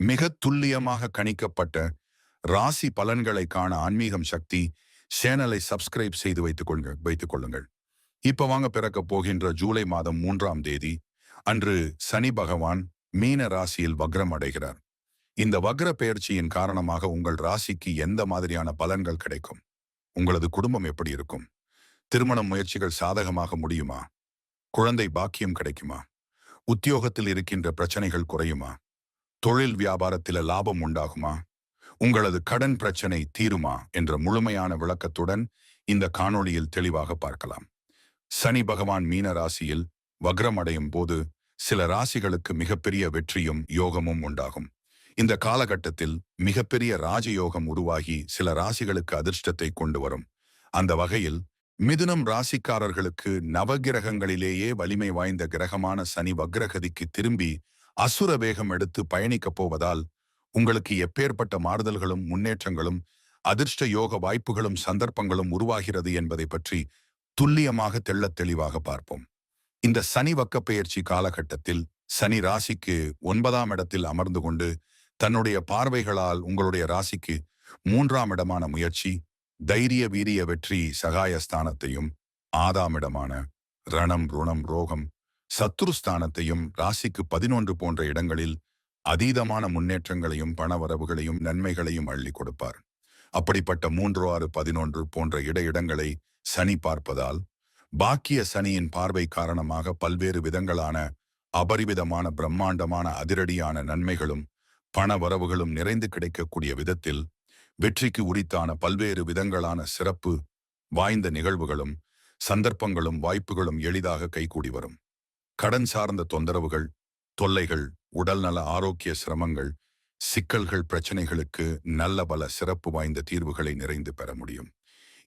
மிக துல்லியமாக கணிக்கப்பட்ட ராசி பலன்களை காண ஆன்மீகம் சக்தி சேனலை சப்ஸ்கிரைப் செய்து வைத்துக் கொள்ளுங்க வைத்துக் கொள்ளுங்கள். இப்ப வாங்க பிறக்க போகின்ற ஜூலை மாதம் மூன்றாம் தேதி அன்று சனி பகவான் மீன ராசியில் வக்ரம் அடைகிறார். இந்த வக்ர பெயர்ச்சியின் காரணமாக உங்கள் ராசிக்கு எந்த மாதிரியான பலன்கள் கிடைக்கும்? உங்களது குடும்பம் எப்படி இருக்கும்? திருமண முயற்சிகள் சாதகமாக முடியுமா? குழந்தை பாக்கியம் கிடைக்குமா? உத்தியோகத்தில் இருக்கின்ற பிரச்சனைகள் குறையுமா? தொழில் வியாபாரத்தில லாபம் உண்டாகுமா? உங்களது கடன் பிரச்சனை தீருமா? என்ற முழுமையான விளக்கத்துடன் இந்த காணொளியில் தெளிவாக பார்க்கலாம். சனி பகவான் மீன ராசியில் வக்ரமடையும் போது சில ராசிகளுக்கு மிகப்பெரிய வெற்றியும் யோகமும் உண்டாகும். இந்த காலகட்டத்தில் மிகப்பெரிய ராஜயோகம் உருவாகி சில ராசிகளுக்கு அதிர்ஷ்டத்தை கொண்டு வரும். அந்த வகையில் மிதுனம் ராசிக்காரர்களுக்கு நவகிரகங்களிலேயே வலிமை வாய்ந்த கிரகமான சனி வக்ரகதிக்கு திரும்பி அசுர வேகம் எடுத்து பயணிக்கப் போவதால் உங்களுக்கு எப்பேற்பட்ட மாறுதல்களும் முன்னேற்றங்களும் அதிர்ஷ்ட யோக வாய்ப்புகளும் சந்தர்ப்பங்களும் உருவாகிறது என்பதை பற்றி துல்லியமாக தெள்ளத் தெளிவாக பார்ப்போம். இந்த சனி வக்கப்பெயர்ச்சி காலகட்டத்தில் சனி ராசிக்கு ஒன்பதாம் இடத்தில் அமர்ந்து கொண்டு தன்னுடைய பார்வைகளால் உங்களுடைய ராசிக்கு மூன்றாம் இடமான முயற்சி தைரிய வீரிய வெற்றி சகாயஸ்தானத்தையும் ஆதாம் இடமான ரணம் ருணம் ரோகம் சத்துருஸ்தானத்தையும் ராசிக்கு பதினொன்று போன்ற இடங்களில் அதீதமான முன்னேற்றங்களையும் பணவரவுகளையும் நன்மைகளையும் அள்ளி கொடுப்பார். அப்படிப்பட்ட மூன்று ஆறு பதினொன்று போன்ற இடையிடங்களை சனி பார்ப்பதால் பாக்கிய சனியின் பார்வை காரணமாக பல்வேறு விதங்களான அபரிவிதமான பிரம்மாண்டமான அதிரடியான நன்மைகளும் பண வரவுகளும் நிறைந்து கிடைக்கக்கூடிய விதத்தில் வெற்றிக்கு உரித்தான பல்வேறு விதங்களான சிறப்பு வாய்ந்த நிகழ்வுகளும் சந்தர்ப்பங்களும் வாய்ப்புகளும் எளிதாக கைகூடி வரும். கடன் சார்ந்த தொந்தரவுகள் தொல்லைகள் உடல்நல ஆரோக்கிய சிரமங்கள் சிக்கல்கள் பிரச்சனைகளுக்கு நல்ல பல சிறப்பு வாய்ந்த தீர்வுகளை நிறைந்து பெற முடியும்.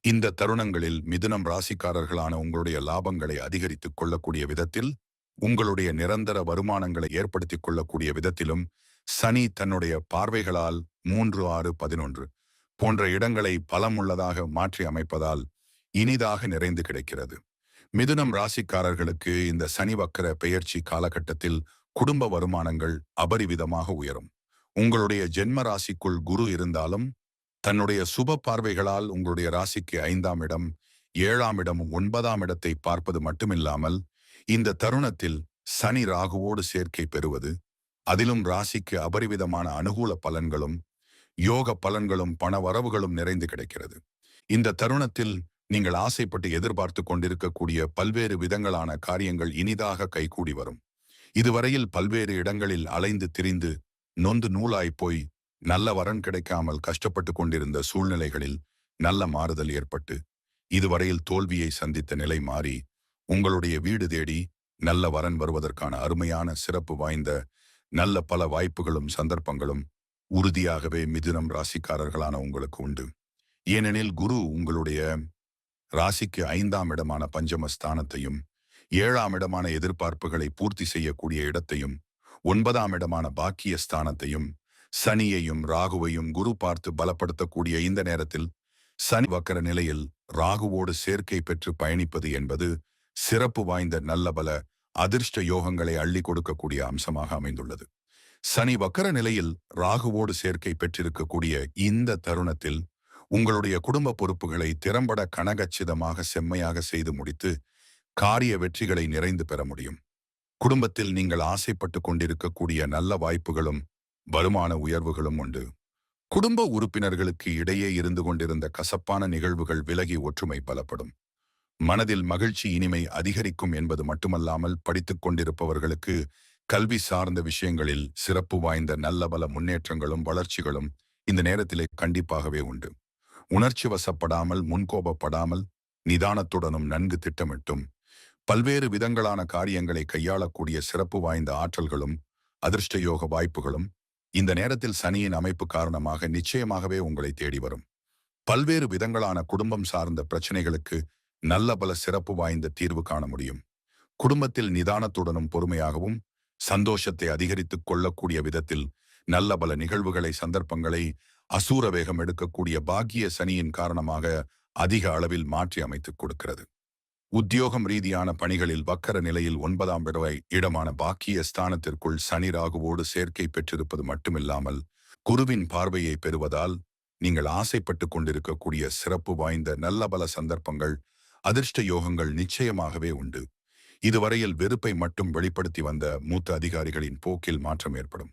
இந்த தருணங்களில் மிதுனம் ராசிக்காரர்களான உங்களுடைய லாபங்களை அதிகரித்துக் கொள்ளக்கூடிய விதத்தில் உங்களுடைய நிரந்தர வருமானங்களை ஏற்படுத்திக் கொள்ளக்கூடிய விதத்திலும் சனி தன்னுடைய பார்வைகளால் மூன்று ஆறு பதினொன்று போன்ற இடங்களை பலமுள்ளதாக மாற்றி அமைப்பதால் இனிதாக நிறைந்து கிடைக்கிறது. மிதுனம் ராசிக்காரர்களுக்கு இந்த சனி வக்கர பெயர்ச்சி காலகட்டத்தில் குடும்ப வருமானங்கள் அபரிவிதமாக உயரும். உங்களுடைய ஜென்ம ராசிக்குள் குரு இருந்தாலும் தன்னுடைய சுப பார்வைகளால் உங்களுடைய ராசிக்கு ஐந்தாம் இடம் ஏழாம் இடம் ஒன்பதாம் இடத்தை பார்ப்பது மட்டுமில்லாமல் இந்த தருணத்தில் சனி ராகுவோடு சேர்க்கை பெறுவது அதிலும் ராசிக்கு அபரிவிதமான அனுகூல பலன்களும் யோக பலன்களும் பண வரவுகளும் நிறைந்து கிடைக்கிறது. இந்த தருணத்தில் நீங்கள் ஆசைப்பட்டு எதிர்பார்த்து கொண்டிருக்கக்கூடிய பல்வேறு விதங்களான காரியங்கள் இனிதாக கைகூடி வரும். இதுவரையில் பல்வேறு இடங்களில் அலைந்து திரிந்து நொந்து நூலாய் போய் நல்ல வரன் கிடைக்காமல் கஷ்டப்பட்டு கொண்டிருந்த சூழ்நிலைகளில் நல்ல மாறுதல் ஏற்பட்டு இதுவரையில் தோல்வியை சந்தித்த நிலை மாறி உங்களுடைய வீடு தேடி நல்ல வரன் வருவதற்கான அருமையான சிறப்பு வாய்ந்த நல்ல பல வாய்ப்புகளும் சந்தர்ப்பங்களும் உறுதியாகவே மிதுனம் ராசிக்காரர்களான உங்களுக்கு உண்டு. ஏனெனில் குரு உங்களுடைய ராசிக்கு ஐந்தாம் இடமான பஞ்சமஸ்தானத்தையும் ஏழாம் இடமான எதிர்பார்ப்புகளை பூர்த்தி செய்யக்கூடிய இடத்தையும் ஒன்பதாம் இடமான பாக்கிய ஸ்தானத்தையும் சனியையும் ராகுவையும் குரு பார்த்து பலப்படுத்தக்கூடிய இந்த நேரத்தில் சனி வக்கர நிலையில் ராகுவோடு சேர்க்கை பெற்று பயணிப்பது என்பது சிறப்பு வாய்ந்த நல்ல பல அதிர்ஷ்ட யோகங்களை அள்ளி கொடுக்கக்கூடிய அம்சமாக அமைந்துள்ளது. சனி வக்கர நிலையில் ராகுவோடு சேர்க்கை பெற்றிருக்கக்கூடிய இந்த தருணத்தில் உங்களுடைய குடும்ப பொறுப்புகளை திறம்பட கனகச்சிதமாக செம்மையாக செய்து முடித்து காரிய வெற்றிகளை நிறைந்து பெற முடியும். குடும்பத்தில் நீங்கள் ஆசைப்பட்டு கொண்டிருக்கக்கூடிய நல்ல வாய்ப்புகளும் வருமான உயர்வுகளும் உண்டு. குடும்ப உறுப்பினர்களுக்கு இடையே இருந்து கொண்டிருந்த கசப்பான நிகழ்வுகள் விலகி ஒற்றுமை பலப்படும். மனதில் மகிழ்ச்சி இனிமை அதிகரிக்கும் என்பது மட்டுமல்லாமல் படித்துக் கொண்டிருப்பவர்களுக்கு கல்வி சார்ந்த விஷயங்களில் சிறப்பு வாய்ந்த நல்ல பல முன்னேற்றங்களும் வளர்ச்சிகளும் இந்த நேரத்திலே கண்டிப்பாகவே உண்டு. உணர்ச்சி வசப்படாமல் முன்கோபப்படாமல் நிதானத்துடனும் நன்கு திட்டமிட்டும் பல்வேறு விதங்களான காரியங்களை கையாளக்கூடிய சிறப்பு வாய்ந்த ஆற்றல்களும் அதிர்ஷ்டயோக வாய்ப்புகளும் இந்த நேரத்தில் சனியின் அமைப்பு காரணமாக நிச்சயமாகவே உங்களை தேடி வரும். பல்வேறு விதங்களான குடும்பம் சார்ந்த பிரச்சனைகளுக்கு நல்ல பல சிறப்பு வாய்ந்த தீர்வு காண முடியும். குடும்பத்தில் நிதானத்துடனும் பொறுமையாகவும் சந்தோஷத்தை அதிகரித்துக் கொள்ளக்கூடிய விதத்தில் நல்ல பல நிகழ்வுகளை சந்தர்ப்பங்களை அசூர வேகம் எடுக்கக்கூடிய பாக்கிய சனியின் காரணமாக அதிக அளவில் மாற்றி அமைத்துக் கொடுக்கிறது. உத்தியோகம் ரீதியான பணிகளில் வக்கர நிலையில் ஒன்பதாம் இடவை இடமான பாக்கிய ஸ்தானத்திற்குள் சனி ராகுவோடு சேர்க்கை பெற்றிருப்பது மட்டுமில்லாமல் குருவின் பார்வையை பெறுவதால் நீங்கள் ஆசைப்பட்டு கொண்டிருக்கக்கூடிய சிறப்பு வாய்ந்த நல்ல பல சந்தர்ப்பங்கள் அதிர்ஷ்ட யோகங்கள் நிச்சயமாகவே உண்டு. இதுவரையில் வெறுப்பை மட்டும் வெளிப்படுத்தி வந்த மூத்த அதிகாரிகளின் போக்கில் மாற்றம் ஏற்படும்.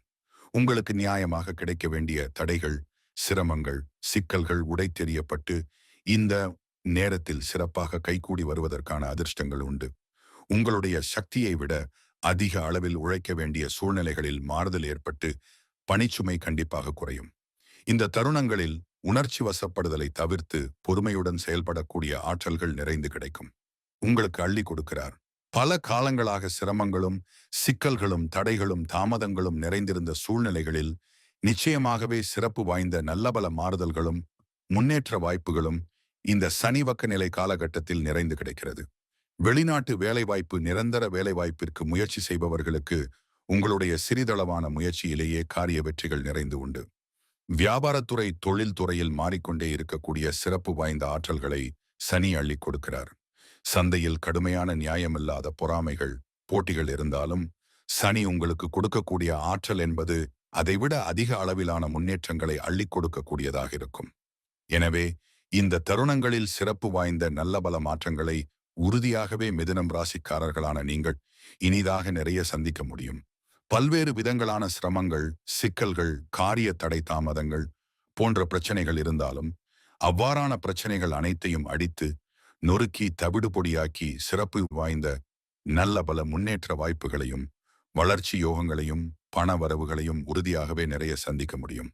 உங்களுக்கு நியாயமாக கிடைக்க வேண்டிய தடைகள் சிரமங்கள் சிக்கல்கள் உடைத்தெறியப்பட்டு இந்த நேரத்தில் சிறப்பாக கைகூடி வருவதற்கான அதிர்ஷ்டங்கள் உண்டு. உங்களுடைய சக்தியை விட அதிக அளவில் உழைக்க வேண்டிய சூழ்நிலைகளில் மாறுதல் ஏற்பட்டு பணிச்சுமை கண்டிப்பாக குறையும். இந்த தருணங்களில் உணர்ச்சி வசப்படுதலை தவிர்த்து பொறுமையுடன் செயல்படக்கூடிய ஆற்றல்கள் நிறைந்து கிடைக்கும். உங்களுக்கு அள்ளி கொடுக்கிறார். பல காலங்களாக சிரமங்களும் சிக்கல்களும் தடைகளும் தாமதங்களும் நிறைந்திருந்த சூழ்நிலைகளில் நிச்சயமாகவே சிறப்பு வாய்ந்த நல்லபல மாறுதல்களும் முன்னேற்ற வாய்ப்புகளும் இந்த சனிவக்க நிலை காலகட்டத்தில் நிறைந்து கிடைக்கிறது. வெளிநாட்டு வேலைவாய்ப்பு நிரந்தர வேலைவாய்ப்பிற்கு முயற்சி செய்பவர்களுக்கு உங்களுடைய சிறிதளவான முயற்சியிலேயே காரிய வெற்றிகள் நிறைந்து உண்டு. வியாபாரத்துறை தொழில் துறையில் மாறிக்கொண்டே இருக்கக்கூடிய சிறப்பு வாய்ந்த ஆற்றல்களை சனி அள்ளி கொடுக்கிறார். சந்தையில் கடுமையான நியாயமில்லாத பொறாமைகள் போட்டிகள் இருந்தாலும் சனி உங்களுக்கு கொடுக்கக்கூடிய ஆற்றல் என்பது அதைவிட அதிக அளவிலான முன்னேற்றங்களை அள்ளிக் கொடுக்கக்கூடியதாக இருக்கும். எனவே இந்த தருணங்களில் சிறப்பு வாய்ந்த நல்ல பல மாற்றங்களை உறுதியாகவே மிதுனம் ராசிக்காரர்களான நீங்கள் இனிதாக நிறைய சந்திக்க முடியும். பல்வேறு விதங்களான சிரமங்கள் சிக்கல்கள் காரிய தடை தாமதங்கள் போன்ற பிரச்சனைகள் இருந்தாலும் அவ்வாறான பிரச்சனைகள் அனைத்தையும் அடித்து நொறுக்கி தவிடு பொடியாக்கி சிறப்பு வாய்ந்த நல்ல பல முன்னேற்ற வாய்ப்புகளையும் வளர்ச்சி யோகங்களையும் பண வரவுகளையும் உறுதியாகவே நிறைய சந்திக்க முடியும்.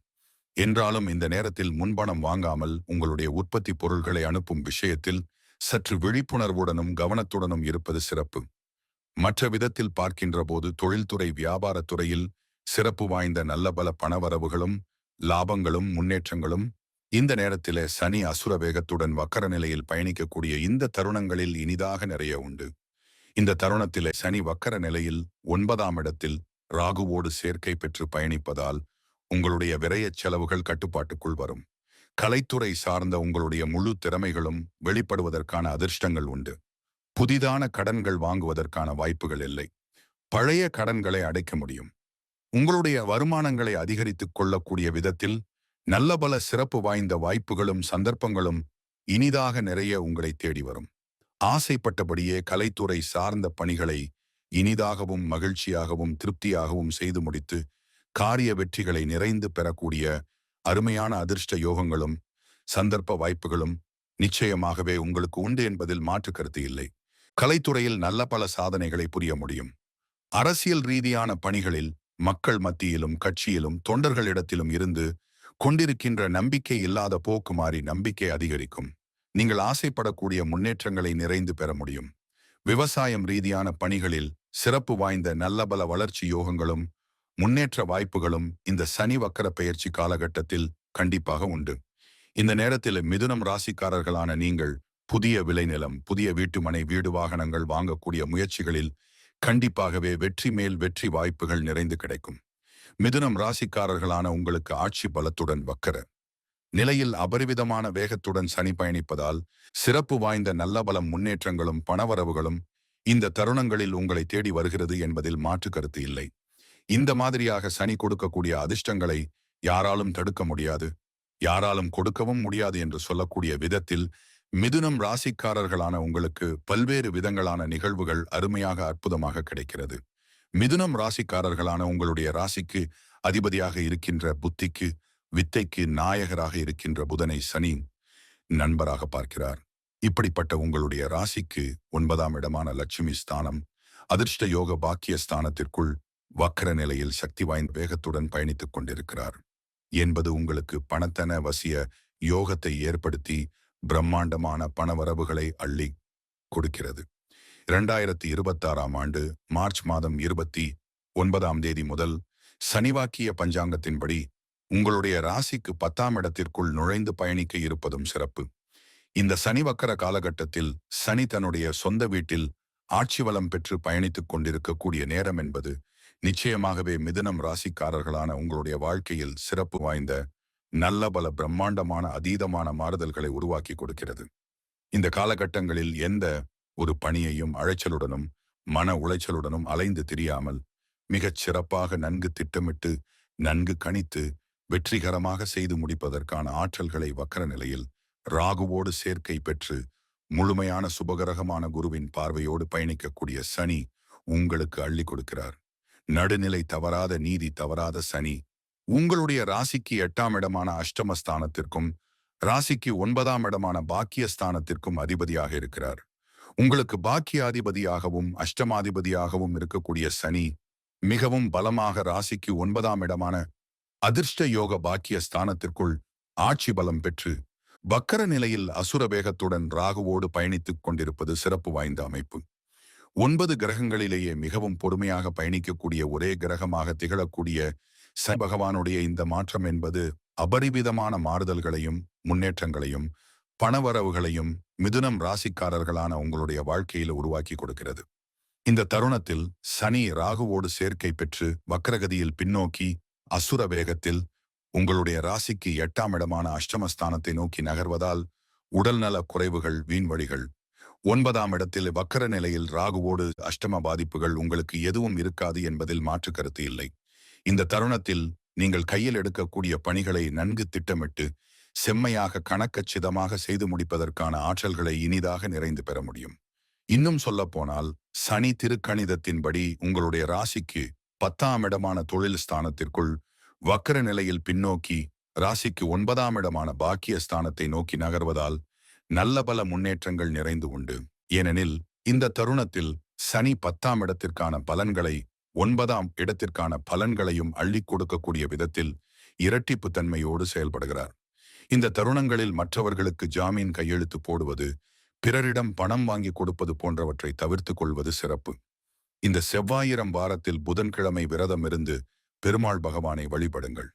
என்றாலும் இந்த நேரத்தில் முன்பணம் வாங்காமல் உங்களுடைய உற்பத்தி பொருள்களை அனுப்பும் விஷயத்தில் சற்று விழிப்புணர்வுடனும் கவனத்துடனும் இருப்பது சிறப்பு. மற்ற விதத்தில் பார்க்கின்ற போது தொழில்துறை வியாபாரத்துறையில் சிறப்பு வாய்ந்த நல்ல பல பணவரவுகளும் லாபங்களும் முன்னேற்றங்களும் இந்த நேரத்திலே சனி அசுர வேகத்துடன் வக்கர நிலையில் பயணிக்கக்கூடிய இந்த தருணங்களில் இனிதாக நிறைய உண்டு. இந்த தருணத்திலே சனி வக்கர நிலையில் ஒன்பதாம் இடத்தில் ராகுவோடு சேர்க்கை பெற்று பயணிப்பதால் உங்களுடைய விரயச் செலவுகள் கட்டுப்பாட்டுக்குள் வரும். கலைத்துறை சார்ந்த உங்களுடைய முழு திறமைகளும் வெளிப்படுவதற்கான அதிர்ஷ்டங்கள் உண்டு. புதிதான கடன்கள் வாங்குவதற்கான வாய்ப்புகள் இல்லை. பழைய கடன்களை அடைக்க முடியும். உங்களுடைய வருமானங்களை அதிகரித்துக் கொள்ளக்கூடிய விதத்தில் நல்ல பல சிறப்பு வாய்ந்த வாய்ப்புகளும் சந்தர்ப்பங்களும் இனிதாக நிறைய உங்களை தேடி வரும். ஆசைப்பட்டபடியே கலைத்துறை சார்ந்த பணிகளை இனிதாகவும் மகிழ்ச்சியாகவும் திருப்தியாகவும் செய்து முடித்து காரிய வெற்றிகளை நிறைந்து பெறக்கூடிய அருமையான அதிர்ஷ்ட யோகங்களும் சந்தர்ப்ப வாய்ப்புகளும் நிச்சயமாகவே உங்களுக்கு உண்டு என்பதில் மாற்று கருத்து இல்லை. கலைத்துறையில் நல்ல பல சாதனைகளை புரிய முடியும். அரசியல் ரீதியான பணிகளில் மக்கள் மத்தியிலும் கட்சியிலும் தொண்டர்களிடத்திலும் இருந்து கொண்டிருக்கின்ற நம்பிக்கை இல்லாத போக்கு மாறி நம்பிக்கை அதிகரிக்கும். நீங்கள் ஆசைப்படக்கூடிய முன்னேற்றங்களை நிறைந்து பெற முடியும். விவசாயம் ரீதியான பணிகளில் சிறப்பு வாய்ந்த நல்லபல வளர்ச்சி யோகங்களும் முன்னேற்ற வாய்ப்புகளும் இந்த சனி வக்கர பெயர்ச்சி காலகட்டத்தில் கண்டிப்பாக உண்டு. இந்த நேரத்தில் மிதுனம் ராசிக்காரர்களான நீங்கள் புதிய விளைநிலம் புதிய வீட்டுமனை வீடு வாகனங்கள் வாங்கக்கூடிய முயற்சிகளில் கண்டிப்பாகவே வெற்றி மேல் வெற்றி வாய்ப்புகள் நிறைந்து கிடைக்கும். மிதுனம் ராசிக்காரர்களான உங்களுக்கு ஆட்சி பலத்துடன் வக்கர. நிலையில் அபரிவிதமான வேகத்துடன் சனி பயணிப்பதால் சிறப்பு வாய்ந்த நல்ல பலம் முன்னேற்றங்களும் பணவரவுகளும் இந்த தருணங்களில் உங்களை தேடி வருகிறது என்பதில் மாற்று கருத்து இல்லை. இந்த மாதிரியாக சனி கொடுக்கக்கூடிய அதிர்ஷ்டங்களை யாராலும் தடுக்க முடியாது. யாராலும் கொடுக்கவும் முடியாது என்று சொல்லக்கூடிய விதத்தில் மிதுனம் ராசிக்காரர்களான உங்களுக்கு பல்வேறு விதங்களான நிகழ்வுகள் அருமையாக அற்புதமாக கிடைக்கிறது. மிதுனம் ராசிக்காரர்களான உங்களுடைய ராசிக்கு அதிபதியாக இருக்கின்ற புத்திக்கு வித்தைக்கு நாயகராக இருக்கின்ற புதனை சனி நண்பராக பார்க்கிறார். இப்படிப்பட்ட உங்களுடைய ராசிக்கு ஒன்பதாம் இடமான லட்சுமி ஸ்தானம் அதிர்ஷ்ட யோக பாக்கிய ஸ்தானத்திற்குள் வக்கர நிலையில் சக்தி வாய்ந்த வேகத்துடன் பயணித்துக் கொண்டிருக்கிறார். என்பது உங்களுக்கு பணத்தன வசிய யோகத்தை ஏற்படுத்தி பிரம்மாண்டமான பணவரவுகளை அள்ளி கொடுக்கிறது. இரண்டாயிரத்தி இருபத்தாறாம் ஆண்டு மார்ச் மாதம் இருபத்தி ஒன்பதாம் தேதி முதல் சனிவாக்கிய பஞ்சாங்கத்தின்படி உங்களுடைய ராசிக்கு பத்தாம் இடத்திற்குள் நுழைந்து பயணிக்க இருப்பதும் சிறப்பு. இந்த சனி வக்கர காலகட்டத்தில் சனி தன்னுடைய சொந்த வீட்டில் ஆட்சி வளம் பெற்று பயணித்துக் கொண்டிருக்கக்கூடிய நேரம் என்பது நிச்சயமாகவே மிதுனம் ராசிக்காரர்களான உங்களுடைய வாழ்க்கையில் சிறப்பு வாய்ந்த நல்ல பல பிரம்மாண்டமான அதீதமான மாறுதல்களை உருவாக்கி கொடுக்கிறது. இந்த காலகட்டங்களில் எந்த ஒரு பணியையும் அழைச்சலுடனும் மன உளைச்சலுடனும் அலைந்து திரியாமல் மிகச் சிறப்பாக நன்கு திட்டமிட்டு நன்கு கணித்து வெற்றிகரமாக செய்து முடிப்பதற்கான ஆற்றல்களை வக்கர நிலையில் ராகுவோடு சேர்க்கை பெற்று முழுமையான சுபகரகமான குருவின் பார்வையோடு பயணிக்கக்கூடிய சனி உங்களுக்கு அள்ளி கொடுக்கிறார். நடுநிலை தவறாத நீதி தவறாத சனி உங்களுடைய ராசிக்கு எட்டாம் இடமான அஷ்டமஸ்தானத்திற்கும் ராசிக்கு ஒன்பதாம் இடமான பாக்கியஸ்தானத்திற்கும் அதிபதியாக இருக்கிறார். உங்களுக்கு பாக்கியாதிபதியாகவும் அஷ்டமாதிபதியாகவும் இருக்கக்கூடிய சனி மிகவும் பலமாக ராசிக்கு ஒன்பதாம் இடமான அதிர்ஷ்ட யோக பாக்கிய ஸ்தானத்திற்குள் ஆட்சி பலம் பெற்று வக்கர நிலையில் அசுர வேகத்துடன் ராகுவோடு பயணித்துக் கொண்டிருப்பது சிறப்பு வாய்ந்த அமைப்பு. ஒன்பது கிரகங்களிலேயே மிகவும் பொறுமையாக பயணிக்கக்கூடிய ஒரே கிரகமாக திகழக்கூடிய சனி பகவானுடைய இந்த மாற்றம் என்பது அபரிவிதமான மாறுதல்களையும் முன்னேற்றங்களையும் பணவரவுகளையும் மிதுனம் ராசிக்காரர்களான உங்களுடைய வாழ்க்கையில உருவாக்கி கொடுக்கிறது. இந்த தருணத்தில் சனி ராகுவோடு சேர்க்கை பெற்று வக்கரகதியில் பின்னோக்கி அசுர வேகத்தில் உங்களுடைய ராசிக்கு எட்டாம் இடமான அஷ்டமஸ்தானத்தை நோக்கி நகர்வதால் உடல்நல குறைவுகள் வீண்வழிகள் ஒன்பதாம் இடத்தில் வக்கர நிலையில் ராகுவோடு அஷ்டம பாதிப்புகள் உங்களுக்கு எதுவும் இருக்காது என்பதில் மாற்று கருத்து இல்லை. இந்த தருணத்தில் நீங்கள் கையில் எடுக்கக்கூடிய பணிகளை நன்கு திட்டமிட்டு செம்மையாக கணக்கச்சிதமாக செய்து முடிப்பதற்கான ஆற்றல்களை இனிதாக நிறைந்து பெற முடியும். இன்னும் சொல்லப்போனால் சனி திருக்கணிதத்தின்படி உங்களுடைய ராசிக்கு பத்தாம் இடமான தொழில் ஸ்தானத்திற்குள் வக்கர நிலையில் பின்னோக்கி ராசிக்கு ஒன்பதாம் இடமான பாக்கிய ஸ்தானத்தை நோக்கி நகர்வதால் நல்ல பல முன்னேற்றங்கள் நிறைந்து உண்டு. ஏனெனில் இந்த தருணத்தில் சனி பத்தாம் இடத்திற்கான பலன்களை ஒன்பதாம் இடத்திற்கான பலன்களையும் அள்ளி கொடுக்கக்கூடிய விதத்தில் இரட்டிப்பு தன்மையோடு செயல்படுகிறார். இந்த தருணங்களில் மற்றவர்களுக்கு ஜாமீன் கையெழுத்து போடுவது பிறரிடம் பணம் வாங்கி கொடுப்பது போன்றவற்றை தவிர்த்து கொள்வது சிறப்பு. இந்த செவ்வாயிரம் வாரத்தில் புதன்கிழமை விரதம் இருந்து பெருமாள் பகவானை வழிபடுங்கள்.